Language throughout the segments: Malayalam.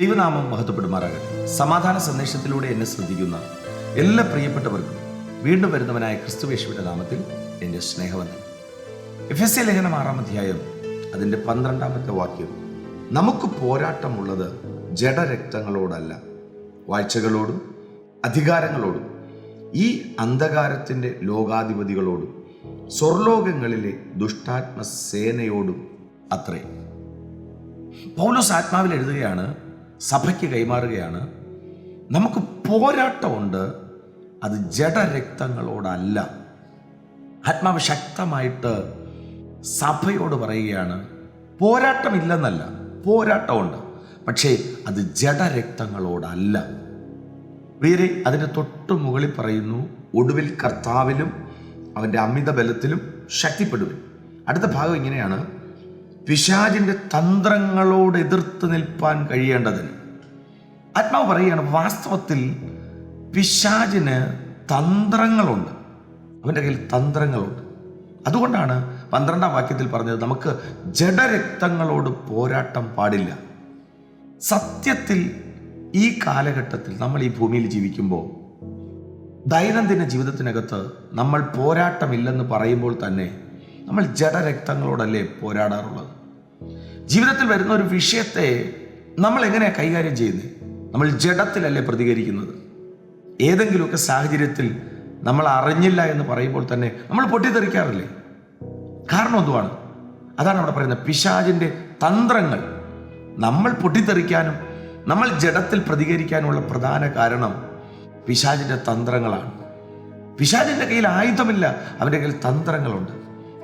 ദൈവനാമം മഹത്വപ്പെടുമാറാകട്ടെ. സമാധാന സന്ദേശത്തിലൂടെ എന്നെ ശ്രദ്ധിക്കുന്ന എല്ലാ പ്രിയപ്പെട്ടവർക്കും വീണ്ടും വരുന്നവനായ ക്രിസ്തുവേശുവിന്റെ നാമത്തിൽ എന്റെ സ്നേഹവന്ദനം. എഫ് എസ് എ ലേഖനം ആറാം അധ്യായം അതിന്റെ പന്ത്രണ്ടാമത്തെ വാക്യം. നമുക്ക് പോരാട്ടമുള്ളത് ജഡരക്തങ്ങളോടല്ല വാഴ്ചകളോടും അധികാരങ്ങളോടും ഈ അന്ധകാരത്തിന്റെ ലോകാധിപതികളോടും സ്വർലോകങ്ങളിലെ ദുഷ്ടാത്മ സേനയോടും അത്രേ. പൗലോസ് ആത്മാവിൽ എഴുതുകയാണ് സഭയ്ക്ക് കൈമാറുകയാണ്. നമുക്ക് പോരാട്ടമുണ്ട്. അത് ജഡരക്തങ്ങളോടല്ല. ആത്മാവ് ശക്തമായിട്ട് സഭയോട് പറയുകയാണ്. പോരാട്ടമില്ലെന്നല്ല പോരാട്ടമുണ്ട്. പക്ഷേ അത് ജഡരക്തങ്ങളോടല്ല. പ്രിയരെ അതിന്റെ തൊട്ടു മുകളിൽ പറയുന്നു ഒടുവിൽ കർത്താവിലും അവന്റെ അമിത ബലത്തിലും ശക്തിപ്പെടുവിൻ. അടുത്ത ഭാഗം ഇങ്ങനെയാണ്. പിശാചിന്റെ തന്ത്രങ്ങളോട് എതിർത്ത് നിൽപ്പാൻ കഴിയേണ്ടതിന്. ആത്മാവ് പറയുകയാണ് വാസ്തവത്തിൽ പിശാചിന് തന്ത്രങ്ങളുണ്ട്. അവന്റെ കയ്യിൽ തന്ത്രങ്ങളുണ്ട്. അതുകൊണ്ടാണ് പന്ത്രണ്ടാം വാക്യത്തിൽ പറഞ്ഞത് നമുക്ക് ജഡരക്തങ്ങളോട് പോരാട്ടം പാടില്ല. സത്യത്തിൽ ഈ കാലഘട്ടത്തിൽ നമ്മൾ ഈ ഭൂമിയിൽ ജീവിക്കുമ്പോൾ ദൈനംദിന ജീവിതത്തിനകത്ത് നമ്മൾ പോരാട്ടമില്ലെന്ന് പറയുമ്പോൾ തന്നെ നമ്മൾ ജഡരക്തങ്ങളോടല്ലേ പോരാടാറുള്ളത്? ജീവിതത്തിൽ വരുന്ന ഒരു വിഷയത്തെ നമ്മൾ എങ്ങനെയാണ് കൈകാര്യം ചെയ്യുന്നത് നമ്മൾ ജഡത്തിലല്ലേ പ്രതികരിക്കുന്നത്? ഏതെങ്കിലുമൊക്കെ സാഹചര്യത്തിൽ നമ്മൾ അറിഞ്ഞില്ല എന്ന് പറയുമ്പോൾ തന്നെ നമ്മൾ പൊട്ടിത്തെറിക്കാറില്ലേ? കാരണം എന്തുവാണ്? അതാണ് അവിടെ പറയുന്നത്. പിശാചിന്റെ തന്ത്രങ്ങൾ നമ്മൾ പൊട്ടിത്തെറിക്കാനും നമ്മൾ ജഡത്തിൽ പ്രതികരിക്കാനുമുള്ള പ്രധാന കാരണം പിശാചിന്റെ തന്ത്രങ്ങളാണ്. പിശാചിന്റെ കയ്യിൽ ആയുധമില്ല. അവന്റെ കയ്യിൽ തന്ത്രങ്ങളുണ്ട്.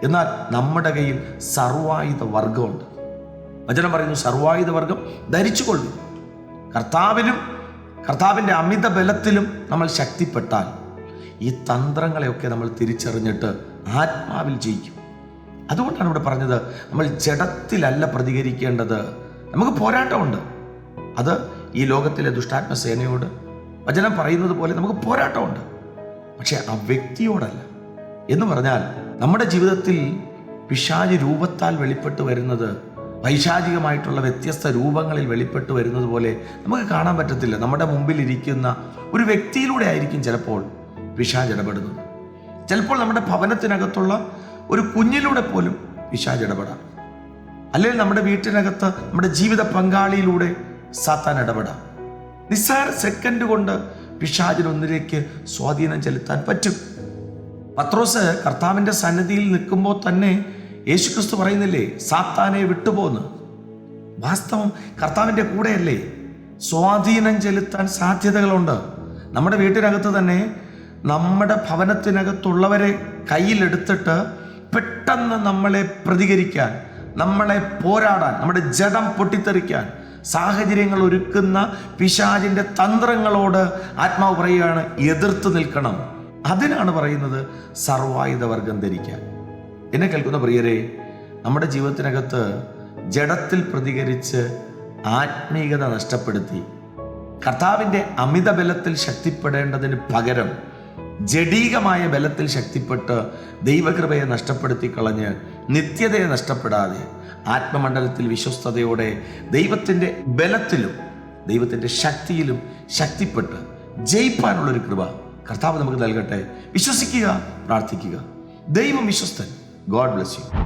എന്നാൽ നമ്മുടെ കയ്യിൽ സർവായുധ വർഗമുണ്ട് വചനം പറയുന്നു സർവായുധവർഗം ധരിച്ചുകൊള്ളു. കർത്താവിനും കർത്താവിന്റെ അമിത ബലത്തിലും നമ്മൾ ശക്തിപ്പെട്ടാൽ ഈ തന്ത്രങ്ങളെയൊക്കെ നമ്മൾ തിരിച്ചറിഞ്ഞിട്ട് ആത്മാവിൽ ജയിക്കും. അതുകൊണ്ടാണ് ഇവിടെ പറഞ്ഞത് നമ്മൾ ജഡത്തിലല്ല പ്രതികരിക്കേണ്ടത്. നമുക്ക് പോരാട്ടമുണ്ട്. അത് ഈ ലോകത്തിലെ ദുഷ്ടാത്മ സേനയോട് വചനം പറയുന്നത് പോലെ നമുക്ക് പോരാട്ടമുണ്ട്. പക്ഷെ ആ വ്യക്തിയോടല്ല. എന്ന് പറഞ്ഞാൽ നമ്മുടെ ജീവിതത്തിൽ പിശാചി രൂപത്താൽ വെളിപ്പെട്ട് വരുന്നത് പൈശാചികമായിട്ടുള്ള വ്യത്യസ്ത രൂപങ്ങളിൽ വെളിപ്പെട്ട് വരുന്നത് പോലെ നമുക്ക് കാണാൻ പറ്റത്തില്ല. നമ്മുടെ മുമ്പിൽ ഇരിക്കുന്ന ഒരു വ്യക്തിയിലൂടെ ആയിരിക്കും ചിലപ്പോൾ പിശാജ് ഇടപെടുന്നത്. ചിലപ്പോൾ നമ്മുടെ ഭവനത്തിനകത്തുള്ള ഒരു കുഞ്ഞിലൂടെ പോലും പിശാജ് ഇടപെടാം. അല്ലെങ്കിൽ നമ്മുടെ വീട്ടിനകത്ത് നമ്മുടെ ജീവിത പങ്കാളിയിലൂടെ സാത്താൻ ഇടപെടാം. നിസ്സാര സെക്കൻഡ് കൊണ്ട് പിശാചിനൊന്നിലേക്ക് സ്വാധീനം ചെലുത്താൻ പറ്റും. പത്രോസ് കർത്താവിന്റെ സന്നിധിയിൽ നിൽക്കുമ്പോൾ തന്നെ യേശുക്രിസ്തു പറയുന്നില്ലേ സാത്താനെ വിട്ടുപോന്ന്. വാസ്തവം കർത്താവിന്റെ കൂടെയല്ലേ? സ്വാധീനം ചെലുത്താൻ സാധ്യതകളുണ്ട്. നമ്മുടെ വീട്ടിനകത്ത് തന്നെ നമ്മുടെ ഭവനത്തിനകത്തുള്ളവരെ കയ്യിലെടുത്തിട്ട് പെട്ടെന്ന് നമ്മളെ പ്രതികരിക്കാൻ നമ്മളെ പോരാടാൻ നമ്മുടെ ജഡം പൊട്ടിത്തെറിക്കാൻ സാഹചര്യങ്ങൾ ഒരുക്കുന്ന പിശാചിന്റെ തന്ത്രങ്ങളോട് ആത്മാവ് പറയുകയാണ് എതിർത്ത് നിൽക്കണം. അതിനാണ് പറയുന്നത് സർവായുധവർഗം ധരിക്കാൻ. എന്നെ കേൾക്കുന്ന പ്രിയരെ നമ്മുടെ ജീവിതത്തിനകത്ത് ജഡത്തിൽ പ്രതികരിച്ച് ആത്മീയത നഷ്ടപ്പെടുത്തി കർത്താവിന്റെ അമിത ബലത്തിൽ ശക്തിപ്പെടേണ്ടതിന് പകരം ജഡീകമായ ബലത്തിൽ ശക്തിപ്പെട്ട് ദൈവകൃപയെ നഷ്ടപ്പെടുത്തി കളഞ്ഞ് നിത്യതയെ നഷ്ടപ്പെടാതെ ആത്മമണ്ഡലത്തിൽ വിശ്വസ്തയോടെ ദൈവത്തിന്റെ ബലത്തിലും ദൈവത്തിന്റെ ശക്തിയിലും ശക്തിപ്പെട്ട് ജയിപ്പാനുള്ളൊരു കൃപ കർത്താവ് നമുക്ക് നൽകട്ടെ. വിശ്വസിക്കുക പ്രാർത്ഥിക്കുക. ദൈവം വിശ്വസ്തൻ. God bless you.